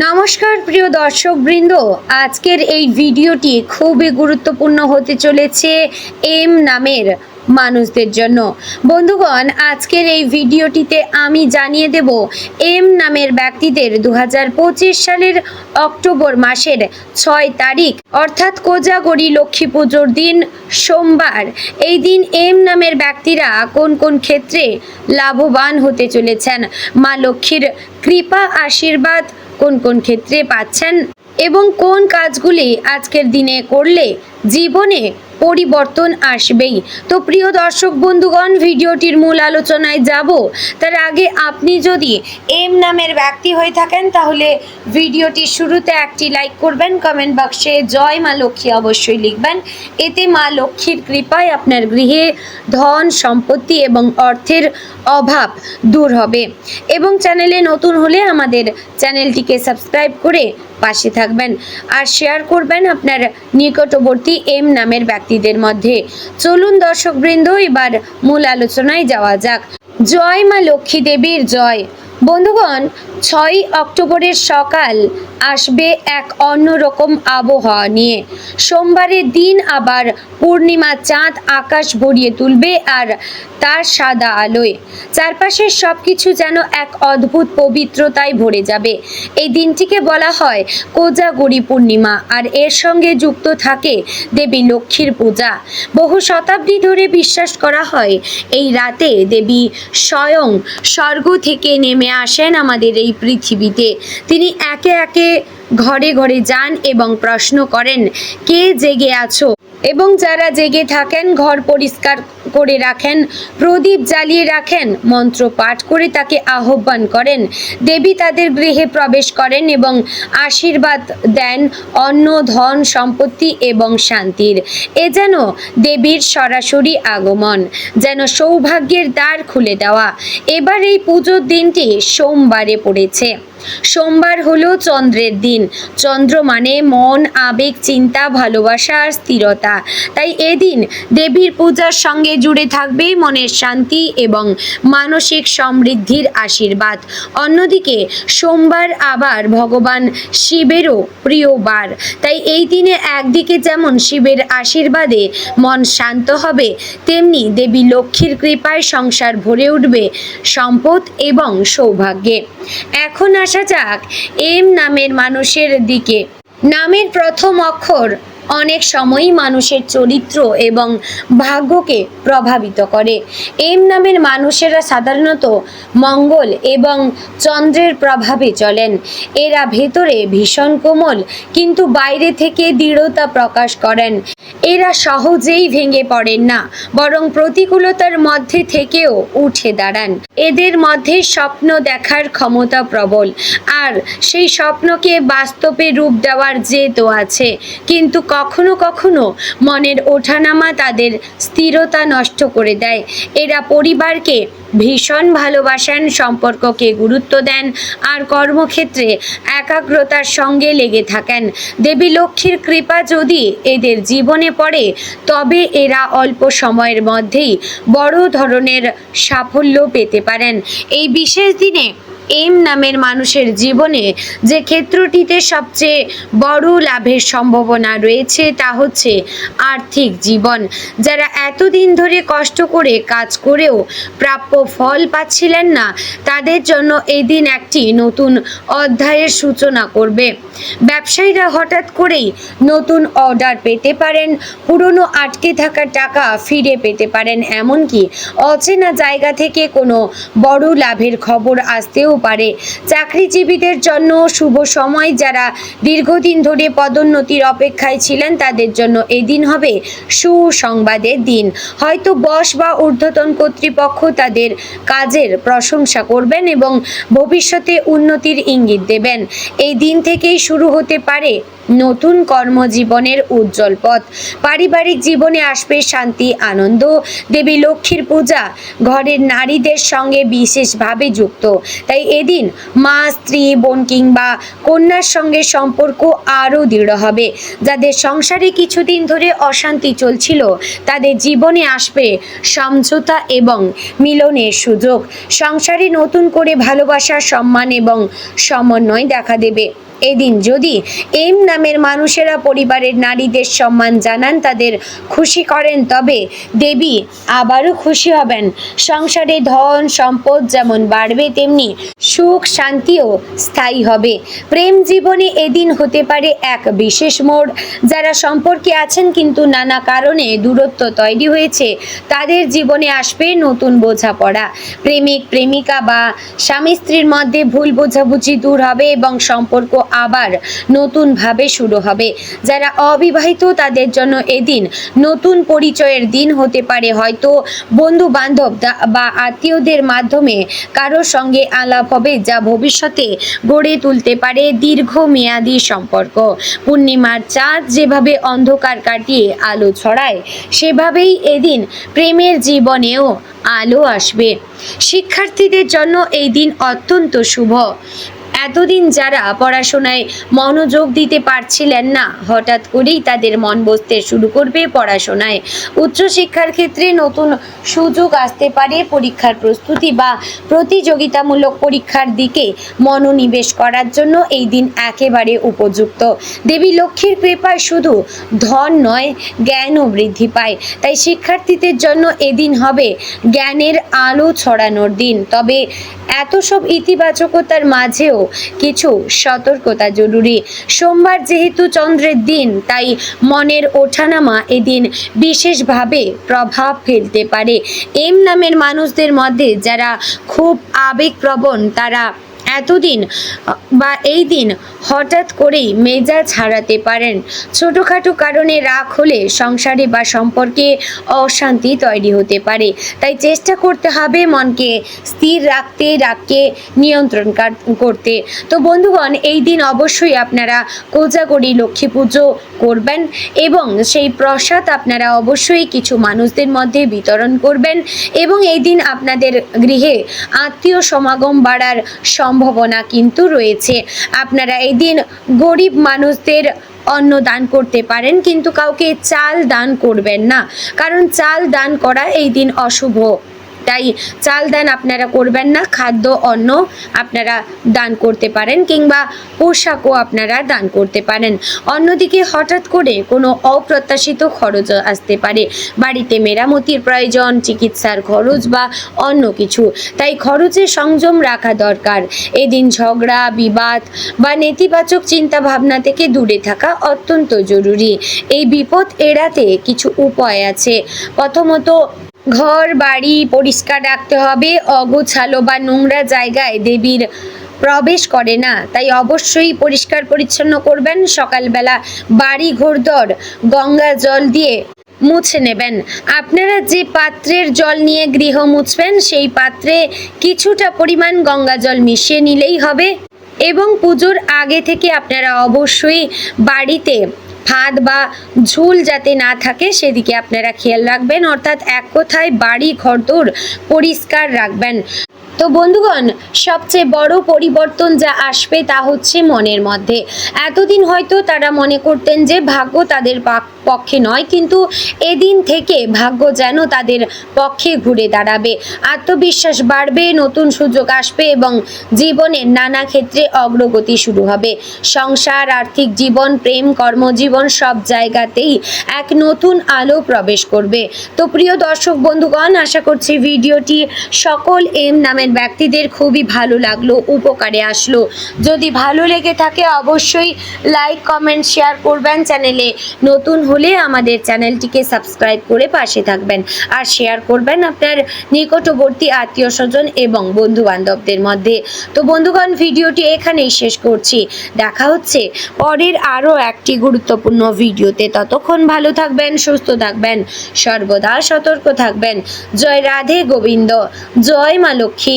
নমস্কার প্রিয় দর্শকবৃন্দ। আজকের এই ভিডিওটি খুবই গুরুত্বপূর্ণ হতে চলেছে এম নামের মানুষদের জন্য। বন্ধুগণ, আজকের এই ভিডিওটিতে আমি জানিয়ে দেব এম নামের ব্যক্তিদের দু হাজার পঁচিশ সালের অক্টোবর মাসের ছয় তারিখ, অর্থাৎ কোজাগরি লক্ষ্মী পুজোর দিন সোমবার। এই দিন এম নামের ব্যক্তিরা কোন কোন ক্ষেত্রে লাভবান হতে চলেছেন? মা লক্ষ্মীর কৃপা, আশীর্বাদ কোন কোন ক্ষেত্রে পাচ্ছেন এবং কোন কাজগুলি আজকের দিনে করলে জীবনে পরিবর্তন আসবেই। তো প্রিয় দর্শক বন্ধুগণ, ভিডিওটির মূল আলোচনায় যাব। তার আগে আপনি যদি এম নামের ব্যক্তি হয়ে থাকেন, তাহলে ভিডিওটির শুরুতে একটি লাইক করবেন, কমেন্ট বক্সে জয় মা লক্ষ্মী অবশ্যই লিখবেন। এতে মা লক্ষ্মীর কৃপায় আপনার গৃহে ধন, সম্পত্তি এবং অর্থের অভাব দূর হবে। এবং চ্যানেলে নতুন হলে আমাদের চ্যানেলটিকে সাবস্ক্রাইব করে পাশে থাকবেন। আর শেয়ার করবেন আপনার নিকটবর্তী এম নামের ব্যক্তিদের মধ্যে। চলুন দর্শকবৃন্দ, এবার মূল আলোচনায় যাওয়া যাক। জয় মা লক্ষ্মী দেবীর জয়। বন্ধুগণ, ছয়ই অক্টোবরের সকাল আসবে এক অন্যরকম আবহাওয়া নিয়ে। সোমবারের দিন আবার পূর্ণিমা চাঁদ আকাশ ভরিয়ে তুলবে আর তার সাদা আলোয়। চারপাশের সব কিছু যেন এক অদ্ভুত পবিত্রতায় ভরে যাবে। এই দিনটিকে বলা হয় কোজাগরি পূর্ণিমা আর এর সঙ্গে যুক্ত থাকে দেবী লক্ষ্মীর পূজা। বহু শতাব্দী ধরে বিশ্বাস করা হয়, এই রাতে দেবী স্বয়ং স্বর্গ থেকে নেমে আসেন আমাদের এই পৃথিবীতে। তিনি একে একে ঘরে ঘরে যান এবং প্রশ্ন করেন, কে জেগে আছো? এবং যারা জেগে থাকেন, ঘর পরিষ্কার করে রাখেন। প্রদীপ জ্বালিয়ে রাখেন। মন্ত্র পাঠ করে তাকে আহ্বান করেন। দেবী তাদের গৃহে প্রবেশ করেন এবং আশীর্বাদ দেন অন্ন, ধন, সম্পত্তি এবং শান্তির। এ যেন দেবীর সরাসরি আগমন, যেন সৌভাগ্যের দ্বার খুলে দেওয়া। এবার এই পুজোর দিনটি সোমবারে পড়েছে। সোমবার হলো চন্দ্রের দিন। চন্দ্র মানে মন, আবেগ, চিন্তা, ভালোবাসা আর স্থিরতা। তাই এদিন দেবীর পূজার সঙ্গে জুড়ে থাকবে মনের শান্তি এবং মানসিক সমৃদ্ধির আশীর্বাদ। অন্যদিকে সোমবার আবার ভগবান শিবেরও প্রিয় বার। তাই এই দিনে একদিকে যেমন শিবের আশীর্বাদে মন শান্ত হবে, তেমনি দেবী লক্ষ্মীর কৃপায় সংসার ভরে উঠবে সম্পদ এবং সৌভাগ্যে। এখন আসা যাক এম নামের মানুষের দিকে। নামের প্রথম অক্ষর অনেক সময়ই মানুষের চরিত্র এবং ভাগ্যকে প্রভাবিত করে। এম নামের মানুষেরা সাধারণত মঙ্গল এবং চন্দ্রের প্রভাবে চলেন। এরা ভেতরে ভীষণ কোমল, কিন্তু বাইরে থেকে দৃঢ়তা প্রকাশ করেন। এরা সহজেই ভেঙে পড়েন না, বরং প্রতিকূলতার মধ্যে থেকেও উঠে দাঁড়ান। এদের মধ্যে স্বপ্ন দেখার ক্ষমতা প্রবল, আর সেই স্বপ্নকে বাস্তবে রূপ দেওয়ার জেদও আছে। কিন্তু কখনো কখনো মনের ওঠানামা তাদের স্থিরতা নষ্ট করে দেয়। এরা পরিবারকে ভীষণ ভালোবাসেন সম্পর্ককে গুরুত্ব দেন আর কর্মক্ষেত্রে একাগ্রতার সঙ্গে লেগে থাকেন। দেবী লক্ষ্মীর কৃপা যদি এদের জীবনে পড়ে, তবে এরা অল্প সময়ের মধ্যেই বড় ধরনের সাফল্য পেতে পারেন। এই বিশেষ দিনে এম নামের মানুষের জীবনে যে ক্ষেত্রটিতে সবচেয়ে বড় লাভের সম্ভাবনা রয়েছে তা হচ্ছে আর্থিক জীবন। যারা এতদিন ধরে কষ্ট করে কাজ করেও প্রাপ্য ফল পাচ্ছিলেন না, তাদের জন্য এই দিন একটি নতুন অধ্যায়ের সূচনা করবে। ব্যবসায়ীরা হঠাৎ করেই নতুন অর্ডার পেতে পারেন, পুরনো আটকে থাকা টাকা ফিরে পেতে পারেন। এমনকি অচেনা জায়গা থেকে কোনো বড় লাভের খবর আসতেও পারে। চাকরিজীবীদের জন্য শুভ সময় যারা দীর্ঘদিন ধরে পদোন্নতির অপেক্ষায় ছিলেন, তাদের জন্য এই দিন হবে সুসংবাদের দিন। হয়তো বস বা ঊর্ধ্বতন কর্তৃপক্ষ তাদের কাজের প্রশংসা করবেন এবং ভবিষ্যতে উন্নতির ইঙ্গিত দেবেন। এই দিন থেকেই শুরু হতে পারে নতুন কর্মজীবনের উজ্জ্বল পথ। পারিবারিক জীবনে আসবে শান্তি, আনন্দ। দেবী লক্ষ্মীর পূজা ঘরের নারীদের সঙ্গে বিশেষভাবে যুক্ত। তাই এদিন মা, স্ত্রী, বোন কিংবা কন্যার সঙ্গে সম্পর্ক আরও দৃঢ় হবে। যাদের সংসারে কিছুদিন ধরে অশান্তি চলছিল, তাদের জীবনে আসবে সমঝোতা এবং মিলনের সুযোগ। সংসারে নতুন করে ভালোবাসা, সম্মান এবং সমন্বয় দেখা দেবে। এদিন যদি এম নামের মানুষেরা পরিবারের নারীদের সম্মান জানান, তাদের খুশি করেন, তবে দেবী আবারও খুশি হবেন। সংসারে ধন, সম্পদ যেমন বাড়বে, তেমনি সুখ, শান্তিও স্থায়ী হবে। প্রেম জীবনে এদিন হতে পারে এক বিশেষ মোড়। যারা সম্পর্কে আছেন কিন্তু নানা কারণে দূরত্ব তৈরি হয়েছে, তাদের জীবনে আসবে নতুন বোঝাপড়া। প্রেমিক, প্রেমিকা বা স্বামী স্ত্রীর মধ্যে ভুল বোঝাবুঝি দূর হবে এবং সম্পর্ক আবার নতুনভাবে শুরু হবে। যারা অবিবাহিত, তাদের জন্য এদিন নতুন পরিচয়ের দিন হতে পারে। হয়তো বন্ধু বান্ধব বা আত্মীয়দের মাধ্যমে কারোর সঙ্গে আলাপ হবে যা ভবিষ্যতে গড়ে তুলতে পারে দীর্ঘমেয়াদী সম্পর্ক। পূর্ণিমার চাঁদ যেভাবে অন্ধকার কাটিয়ে আলো ছড়ায়, সেভাবেই এদিন প্রেমের জীবনেও আলো আসবে। শিক্ষার্থীদের জন্য এই দিন অত্যন্ত শুভ। এতদিন যারা পড়াশোনায় মনোযোগ দিতে পারছিলেন না, হঠাৎ করেই তাদের মন বসতে শুরু করবে পড়াশোনায়। উচ্চশিক্ষার ক্ষেত্রে নতুন সুযোগ আসতে পারে পরীক্ষার প্রস্তুতি বা প্রতিযোগিতামূলক পরীক্ষার দিকে মনোনিবেশ করার জন্য এই দিন একেবারে উপযুক্ত। দেবী লক্ষ্মীর কৃপায় শুধু ধন নয়, জ্ঞানও বৃদ্ধি পায়। তাই শিক্ষার্থীদের জন্য এদিন হবে জ্ঞানের আলো ছড়ানোর দিন। তবে এত সব ইতিবাচকতার মাঝেও কিছু সতর্কতা জরুরি। সোমবার যেহেতু চন্দ্রের দিন, তাই মনের ওঠানামা এদিন বিশেষভাবে প্রভাব ফেলতে পারে। এম নামের মানুষদের মধ্যে যারা খুব আবেগপ্রবণ, তারা এতদিন, বা এই দিন হঠাৎ করেই মেজাজ হারাতে পারেন। ছোটোখাটো কারণে রাগ হলে সংসারে বা সম্পর্কে অশান্তি তৈরি হতে পারে। তাই চেষ্টা করতে হবে মনকে স্থির রাখতে, রাগকে নিয়ন্ত্রণ করতে। তো বন্ধুগণ, এই দিন অবশ্যই আপনারা কোজাগরি লক্ষ্মী পুজো করবেন এবং সেই প্রসাদ আপনারা অবশ্যই কিছু মানুষদের মধ্যে বিতরণ করবেন এবং এই দিন আপনাদের গৃহে আত্মীয় সমাগম বাড়ার সম্ভাবনা কিন্তু রয়েছে। আপনারা এই দিন গরিব মানুষদের অন্ন দান করতে পারেন, কিন্তু কাউকে চাল দান করবেন না। কারণ চাল দান করা এই দিন অশুভ। তাই চাল দান আপনারা করবেন না, খাদ্য, অন্ন আপনারা দান করতে পারেন কিংবা পোশাকও আপনারা দান করতে পারেন। অন্যদিকে হঠাৎ করে কোনো অপ্রত্যাশিত খরচ আসতে পারে, বাড়িতে মেরামতির প্রয়োজন, চিকিৎসার খরচ বা অন্য কিছু। তাই খরচে সংযম রাখা দরকার। এদিন ঝগড়া, বিবাদ বা নেতিবাচক চিন্তা ভাবনা থেকে দূরে থাকা অত্যন্ত জরুরি। এই বিপদ এড়াতে কিছু উপায় আছে। প্রথমত ঘর, বাড়ি পরিষ্কার রাখতে হবে। অগোছালো বা নোংরা জায়গায় দেবীর প্রবেশ করে না। তাই অবশ্যই পরিষ্কার পরিচ্ছন্ন করবেন। সকালবেলা বাড়ি ঘোরদর, গঙ্গা জল দিয়ে মুছে নেবেন। আপনারা যে পাত্রের জল নিয়ে গৃহ মুছবেন, সেই পাত্রে কিছুটা পরিমাণ গঙ্গা জল মিশিয়ে নিলেই হবে। এবং পুজোর আগে থেকে আপনারা অবশ্যই বাড়িতে ফাঁদ বা ঝুল যাতে না থাকে, সেদিকে আপনারা খেয়াল রাখবেন। অর্থাৎ এক কথায় বাড়ি, ঘরদোর পরিষ্কার রাখবেন। তো বন্ধুগণ, সবচেয়ে বড় পরিবর্তন যা আসবে তা হচ্ছে মনের মধ্যে। এতদিন হয়তো তারা মনে করতেন যে ভাগ্য তাদের পাক- পক্ষে নয়, কিন্তু এদিন থেকে ভাগ্য যেন তাদের পক্ষে ঘুরে দাঁড়াবে। আত্মবিশ্বাস বাড়বে, নতুন সুযোগ আসবে এবং জীবনের নানা ক্ষেত্রে অগ্রগতি শুরু হবে। সংসার, আর্থিক জীবন, প্রেম, কর্মজীবন সব জায়গাতেই এক নতুন আলো প্রবেশ করবে। তো প্রিয় দর্শক বন্ধুগণ, আশা করছি ভিডিওটি সকল এম নামের ব্যক্তিদের খুবই ভালো লাগল, উপকারে আসলো। যদি ভালো লেগে থাকে অবশ্যই লাইক কমেন্ট শেয়ার করবেন। চ্যানেলে নতুন হলে আমাদের চ্যানেলটিকে সাবস্ক্রাইব করে পাশে থাকবেন। আর শেয়ার করবেন আপনার নিকটবর্তী আত্মীয় স্বজন এবং বন্ধু বান্ধবদের মধ্যে। তো বন্ধুগণ, ভিডিওটি এখানেই শেষ করছি। দেখা হচ্ছে পরের আরও একটি গুরুত্বপূর্ণ ভিডিওতে। ততক্ষণ ভালো থাকবেন, সুস্থ থাকবেন, সর্বদা সতর্ক থাকবেন। জয় রাধে গোবিন্দ, জয় মা লক্ষ্মী।